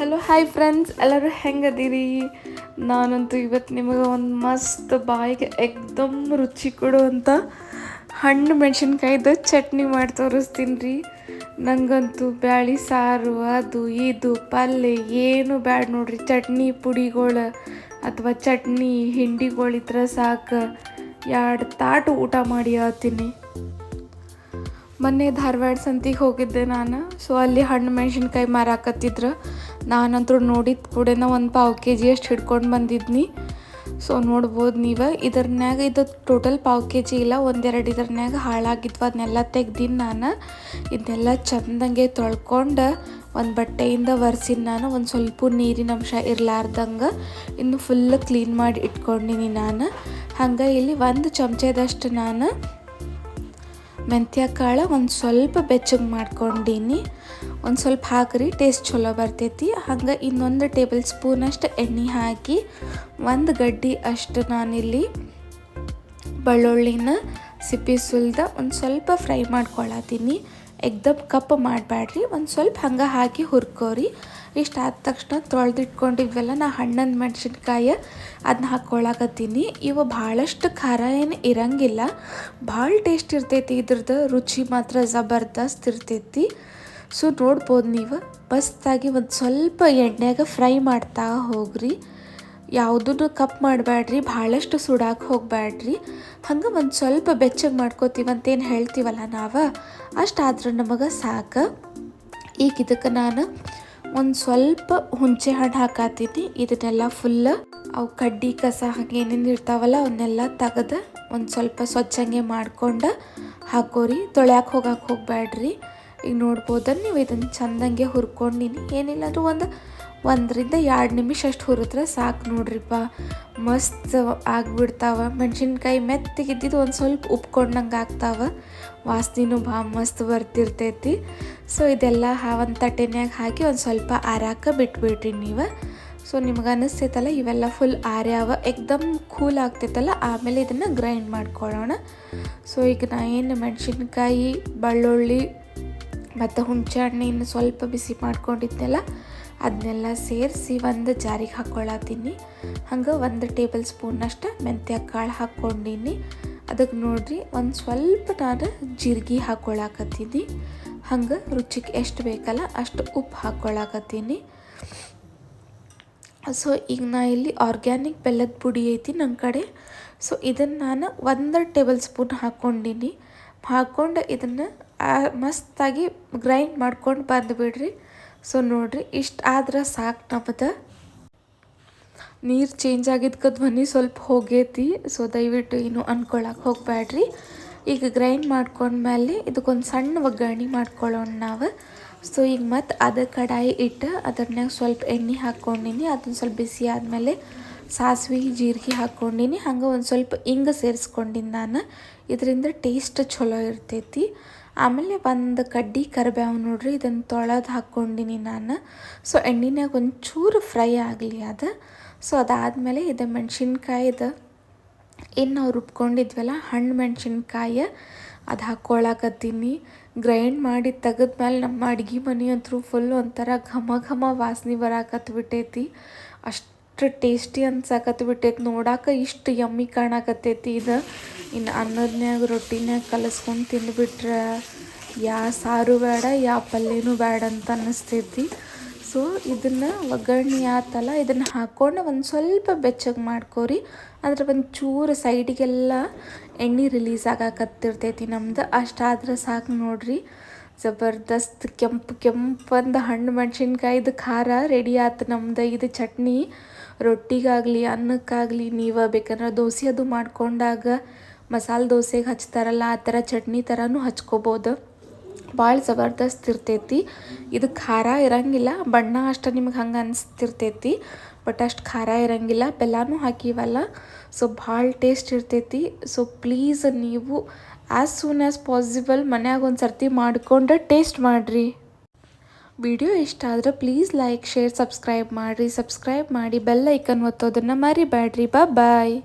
Hello hi friends ಎಲ್ಲರೂ ಹೆಂಗದೀರಿ? ನಾನಂತೂ ಇವತ್ತು ನಿಮಗೆ ಒಂದು ಮಸ್ತ್ ಬಾಯಿಗೆ ಎಕ್ದಮ್ ರುಚಿ ಕೊಡುವಂಥ ಹಣ್ಣು ಮೆಣಸಿನ್ಕಾಯ್ದು ಚಟ್ನಿ ಮಾಡಿ ತೋರಿಸ್ತೀನಿ ರೀ ನನಗಂತೂ ಬ್ಯಾಳಿ ಸಾರು, ಅದು, ಇದು ಪಲ್ಯ ಏನು ಬ್ಯಾಡ ನೋಡ್ರಿ. ಚಟ್ನಿ ಪುಡಿಗಳು ಅಥವಾ ಚಟ್ನಿ ಹಿಂಡಿಗಳಿದ್ರೆ ಸಾಕು. ಎರಡು ತಾಟು ಊಟ ಮಾಡಿ ಹೇಳ್ತೀನಿ ಮೊನ್ನೆ ಧಾರವಾಡ ಸಂತಿಗೆ ಹೋಗಿದ್ದೆ ನಾನು. ಸೊ ಅಲ್ಲಿ ಹಣ್ಣು ಮೆಣಸಿನ್ಕಾಯಿ ಮಾರಾಕತ್ತಿದ್ರು. ನಾನಂತೂ ನೋಡಿದ ಕೂಡೇನ ಒಂದು ಪಾವು ಕೆ ಜಿ ಅಷ್ಟು ಹಿಡ್ಕೊಂಡು ಬಂದಿದ್ನಿ. ಸೊ ನೋಡ್ಬೋದು ನೀವು. ಇದ್ರನ್ಯಾಗ ಇದು ಟೋಟಲ್ ಪಾವು ಕೆ ಜಿ ಇಲ್ಲ, ಒಂದೆರಡು ಇದ್ರನ್ಯಾಗ ಹಾಳಾಗಿದ್ವು. ಅದನ್ನೆಲ್ಲ ತೆಗ್ದಿನಿ ನಾನು ಇದನ್ನೆಲ್ಲ ಚಂದಂಗೆ ತೊಳ್ಕೊಂಡು ಒಂದು ಬಟ್ಟೆಯಿಂದ ಒರೆಸಿನ ನಾನು, ಒಂದು ಸ್ವಲ್ಪ ನೀರಿನ ಅಂಶ ಇರಲಾರ್ದಂಗೆ ಇನ್ನು ಫುಲ್ ಕ್ಲೀನ್ ಮಾಡಿ ಇಟ್ಕೊಂಡಿನಿ ನಾನು. ಹಂಗೆ ಇಲ್ಲಿ ಒಂದು ಚಮಚದಷ್ಟು ನಾನು ಮೆಂತ್ಯ ಕಾಳು ಒಂದು ಸ್ವಲ್ಪ ಬೆಚ್ಚಗೆ ಮಾಡ್ಕೊಂಡೀನಿ. ಒಂದು ಸ್ವಲ್ಪ ಹಾಕ್ರಿ ಟೇಸ್ಟ್ ಚಲೋ ಬರ್ತೈತಿ. ಹಂಗೆ ಇನ್ನೊಂದು ಟೇಬಲ್ ಸ್ಪೂನಷ್ಟು ಎಣ್ಣೆ ಹಾಕಿ, ಒಂದು ಗಡ್ಡಿ ಅಷ್ಟು ನಾನಿಲ್ಲಿ ಬೆಳ್ಳುಳ್ಳಿನ ಸಿಪ್ಪಿ ಸುಲ್ದ ಒಂದು ಸ್ವಲ್ಪ ಫ್ರೈ ಮಾಡ್ಕೊಳತ್ತೀನಿ. ಎಕ್ದಮ್ ಕಪ್ಪು ಮಾಡಬೇಡ್ರಿ ಒಂದು ಸ್ವಲ್ಪ ಹಂಗೆ ಹಾಕಿ ಹುರ್ಕೋರಿ. ಇಷ್ಟು ಆದ ತಕ್ಷಣ ತೊಳೆದಿಟ್ಕೊಂಡಿದ್ವಲ್ಲ ನಾ ಹಣ್ಣನ ಮೆಣಸಿನ್ಕಾಯಿ ಅದನ್ನ ಹಾಕ್ಕೊಳಕತ್ತೀನಿ ಇವು ಭಾಳಷ್ಟು ಖಾರ ಏನು ಇರಂಗಿಲ್ಲ. ಭಾಳ ಟೇಸ್ಟ್ ಇರ್ತೈತಿ ಇದ್ರದ್ದು ರುಚಿ ಮಾತ್ರ ಜಬರ್ದಸ್ತ್ ಇರ್ತೈತಿ. ಸೊ ನೋಡ್ಬೋದು ನೀವು. ಮಸ್ತಾಗಿ ಒಂದು ಸ್ವಲ್ಪ ಎಣ್ಣೆಗೆ ಫ್ರೈ ಮಾಡ್ತಾ ಹೋಗ್ರಿ. ಯಾವುದನ್ನು ಕಪ್ ಮಾಡಬೇಡ್ರಿ ಭಾಳಷ್ಟು ಸುಡಾಕೆ ಹೋಗಬೇಡ್ರಿ ಹಂಗೆ ಒಂದು ಸ್ವಲ್ಪ ಬೆಚ್ಚಗೆ ಮಾಡ್ಕೋತೀವಂತೇನು ಹೇಳ್ತೀವಲ್ಲ ನಾವು? ಅಷ್ಟಾದ್ರೆ ನಮಗೆ ಸಾಕು. ಈಗ ಇದಕ್ಕೆ ನಾನು ಒಂದು ಸ್ವಲ್ಪ ಹುಂಚೆ ಹಣ್ಣು ಹಾಕಾತೀನಿ. ಇದನ್ನೆಲ್ಲ ಫುಲ್ ಅವು ಕಡ್ಡಿ ಕಸ ಹಾಗೆ ಏನೇನು ಇರ್ತಾವಲ್ಲ ಅವನ್ನೆಲ್ಲ ತೆಗೆದು ಒಂದು ಸ್ವಲ್ಪ ಸ್ವಚ್ಛಂಗೆ ಮಾಡ್ಕೊಂಡು ಹಾಕೋರಿ. ತೊಳ್ಯಾಕೆ ಹೋಗಕ್ಕೆ ಹೋಗಬೇಡ್ರಿ ಈಗ ನೋಡ್ಬೋದ ನೀವು ಇದನ್ನು ಚಂದಂಗೆ ಹುರ್ಕೊಂಡಿನಿ. ಏನಿಲ್ಲ ಅಂದ್ರೆ ಒಂದು ಒಂದರಿಂದ ಎರಡು ನಿಮಿಷ ಅಷ್ಟು ಹುರಿದ್ರೆ ಸಾಕು ನೋಡ್ರಿಪ್ಪ. ಮಸ್ತ್ ಆಗಿಬಿಡ್ತಾವೆ. ಮೆಣಸಿನ್ಕಾಯಿ ಮೆತ್ತಗಿದ್ದಿದ್ದು ಒಂದು ಸ್ವಲ್ಪ ಉಪ್ಕೊಂಡಂಗೆ ಆಗ್ತಾವ. ವಾಸನೆನೂ ಭಾಳ ಮಸ್ತ್ ಬರ್ತಿರ್ತೈತಿ. ಸೊ ಇದೆಲ್ಲ ಒಂದು ತಟ್ಟೆನ್ಯಾಗ ಹಾಕಿ ಒಂದು ಸ್ವಲ್ಪ ಆರಾಕ ಬಿಟ್ಬಿಡ್ರಿ ನೀವು. ಸೊ ನಿಮ್ಗೆ ಅನ್ನಿಸ್ತೈತಲ್ಲ ಇವೆಲ್ಲ ಫುಲ್ ಆರ್ಯಾವ. ಎಕ್ದಮ್ ಕೂಲ್ ಆಗ್ತೈತಲ್ಲ, ಆಮೇಲೆ ಇದನ್ನು ಗ್ರೈಂಡ್ ಮಾಡ್ಕೊಳ್ಳೋಣ ಸೊ ಈಗ ನಾ ಏನು ಮೆಣಸಿನ್ಕಾಯಿ, ಬೆಳ್ಳುಳ್ಳಿ ಮತ್ತು ಹುಣಸೆ ಸ್ವಲ್ಪ ಬಿಸಿ ಮಾಡ್ಕೊಂಡಿದ್ದೆಲ್ಲ ಅದನ್ನೆಲ್ಲ ಸೇರಿಸಿ ಒಂದು ಜಾರಿಗೆ ಹಾಕ್ಕೊಳತ್ತೀನಿ. ಹಂಗೆ ಒಂದು ಟೇಬಲ್ ಸ್ಪೂನಷ್ಟು ಮೆಂತ್ಯ ಕಾಳು ಹಾಕ್ಕೊಂಡೀನಿ. ಅದಕ್ಕೆ ನೋಡಿರಿ ಒಂದು ಸ್ವಲ್ಪ ನಾನು ಜೀರಿಗೆ ಹಾಕ್ಕೊಳಕತ್ತೀನಿ. ಹಂಗೆ ರುಚಿಗೆ ಎಷ್ಟು ಬೇಕಲ್ಲ ಅಷ್ಟು ಉಪ್ಪು ಹಾಕ್ಕೊಳಕತ್ತೀನಿ. ಸೊ ಈಗ ನಾ ಇಲ್ಲಿ ಆರ್ಗ್ಯಾನಿಕ್ ಬೆಲ್ಲದ ಪುಡಿ ಐತಿ ನನ್ನ ಕಡೆ. ಸೊ ಇದನ್ನು ನಾನು ಒಂದು ಟೇಬಲ್ ಸ್ಪೂನ್ ಹಾಕ್ಕೊಂಡಿನಿ. ಹಾಕ್ಕೊಂಡು ಇದನ್ನು ಮಸ್ತಾಗಿ ಗ್ರೈಂಡ್ ಮಾಡ್ಕೊಂಡು ಬಂದುಬಿಡ್ರಿ ಸೊ ನೋಡಿರಿ, ಇಷ್ಟು ಆದ್ರೆ ಸಾಕು ನಮ್ಮದು ನೀರು ಚೇಂಜ್ ಆಗಿದ್ಕ ಧ್ವನಿ ಸ್ವಲ್ಪ ಹೋಗೈತಿ. ಸೊ ದಯವಿಟ್ಟು ಏನು ಅನ್ಕೊಳಕ್ಕೆ ಹೋಗಬೇಡ್ರಿ ಈಗ ಗ್ರೈಂಡ್ ಮಾಡ್ಕೊಂಡ್ಮೇಲೆ ಇದಕ್ಕೊಂದು ಸಣ್ಣ ಒಗ್ಗರಣೆ ಮಾಡ್ಕೊಳ್ಳೋಣ ನಾವು. ಸೊ ಈಗ ಮತ್ತು ಅದು ಕಡಾಯಿ ಇಟ್ಟು ಅದ್ರನ್ಯಾಗ ಸ್ವಲ್ಪ ಎಣ್ಣೆ ಹಾಕ್ಕೊಂಡಿನಿ ಅದನ್ನು ಸ್ವಲ್ಪ ಬಿಸಿ ಆದಮೇಲೆ ಸಾಸಿವೆ, ಜೀರಿಗೆ ಹಾಕ್ಕೊಂಡಿನಿ ಹಂಗೆ ಒಂದು ಸ್ವಲ್ಪ ಹಿಂಗೆ ಸೇರಿಸ್ಕೊಂಡಿನಿ ನಾನು. ಇದರಿಂದ ಟೇಸ್ಟ್ ಚಲೋ ಇರ್ತೈತಿ. ಆಮೇಲೆ ಒಂದು ಕಡ್ಡಿ ಕರಿಬೇವು ನೋಡ್ರಿ, ಇದನ್ನು ತೊಳೆದು ಹಾಕ್ಕೊಂಡಿನಿ ನಾನು. ಸೊ ಎಣ್ಣಿನಾಗ ಒಂಚೂರು ಫ್ರೈ ಆಗಲಿ ಅದು. ಸೊ ಅದಾದಮೇಲೆ ಇದು ಮೆಣಸಿನ್ಕಾಯ್ದು ಏನು ನಾವು ರುಬ್ಕೊಂಡಿದ್ವಲ್ಲ, ಹಣ್ಣು ಮೆಣಸಿನ್ಕಾಯಿ, ಅದು ಹಾಕ್ಕೊಳಕತ್ತೀನಿ ಗ್ರೈಂಡ್ ಮಾಡಿ ತೆಗೆದ್ಮೇಲೆ ನಮ್ಮ ಅಡ್ಗೆ ಮನೆ ಅಂತೂ ಫುಲ್ ಒಂಥರ ಘಮ ಘಮ ವಾಸನೆ ಬರಾಕತ್ಬಿಟ್ಟೈತಿ ಅಷ್ಟು ಟೇಸ್ಟಿ ಅನ್ಸಾಕತ್ ಬಿಟ್ಟೈತಿ. ನೋಡಾಕ ಇಷ್ಟು ಯಮ್ಮಿ ಕಾಣಕತ್ತೈತಿ ಇದು. ಇನ್ನು ಅನ್ನದ್ನ್ಯಾಗ ರೊಟ್ಟಿನ್ಯಾಗ ಕಲಸ್ಕೊಂಡು ತಿಂದುಬಿಟ್ರೆ ಯಾ ಸಾರು ಬೇಡ ಯಾ ಪಲ್ಯನೂ ಬೇಡ ಅಂತ ಅನ್ನಿಸ್ತೈತಿ ಸೊ ಇದನ್ನು ಒಗ್ಗರಣೆ ಆತಲ್ಲ, ಇದನ್ನು ಹಾಕ್ಕೊಂಡು ಒಂದು ಸ್ವಲ್ಪ ಬೆಚ್ಚಗೆ ಮಾಡ್ಕೋರಿ. ಅಂದ್ರೆ ಒಂದು ಚೂರು ಸೈಡಿಗೆಲ್ಲ ಎಣ್ಣೆ ರಿಲೀಸ್ ಆಗಾಕತ್ತಿರ್ತೈತಿ ನಮ್ದು. ಅಷ್ಟಾದ್ರೆ ಸಾಕು ನೋಡ್ರಿ. ಜಬರ್ದಸ್ತ್ ಕೆಂಪು ಕೆಂಪಂದು ಹಣ್ಣು ಮೆಣಸಿನ್ಕಾಯ್ದು ಖಾರ ರೆಡಿ ಆಯ್ತು ನಮ್ದು ಇದು ಚಟ್ನಿ. ರೊಟ್ಟಿಗಾಗಲಿ, ಅನ್ನಕ್ಕಾಗಲಿ ನೀವು ಬೇಕಂದ್ರೆ ದೋಸೆ ಅದು ಮಾಡ್ಕೊಂಡಾಗ ಮಸಾಲೆ ದೋಸೆಗೆ ಹಚ್ತಾರಲ್ಲ, ಆ ಥರ ಚಟ್ನಿ ಥರನೂ ಹಚ್ಕೋಬೋದು. ಭಾಳ ಜಬರ್ದಸ್ತ್ ಇರ್ತೈತಿ. ಇದು ಖಾರ ಇರಂಗಿಲ್ಲ, ಬಣ್ಣ ಅಷ್ಟು ನಿಮ್ಗೆ ಹಂಗೆ ಅನಿಸ್ತಿರ್ತೈತಿ ಬಟ್ ಅಷ್ಟು ಖಾರ ಇರಂಗಿಲ್ಲ, ಬೆಲ್ಲನೂ ಹಾಕಿವಲ್ಲ. ಸೊ ಭಾಳ ಟೇಸ್ಟ್ ಇರ್ತೈತಿ. ಸೊ ಪ್ಲೀಸ್ ನೀವು ಆ್ಯಸ್ ಸೂನ್ ಆ್ಯಸ್ ಪಾಸಿಬಲ್ ಮನ್ಯಾಗ ಒಂದು ಸರ್ತಿ ಮಾಡಿಕೊಂಡು ಟೇಸ್ಟ್ ಮಾಡಿರಿ. ವಿಡಿಯೋ ಇಷ್ಟ ಆದರೆ ಪ್ಲೀಸ್ ಲೈಕ್ ಶೇರ್ ಸಬ್ಸ್ಕ್ರೈಬ್ ಮಾಡಿರಿ. ಸಬ್ಸ್ಕ್ರೈಬ್ ಮಾಡಿ ಬೆಲ್ ಐಕನ್ ಒತ್ತೋದನ್ನು ಮರಿಬೇಡ್ರಿ ಬಾ ಬಾಯ್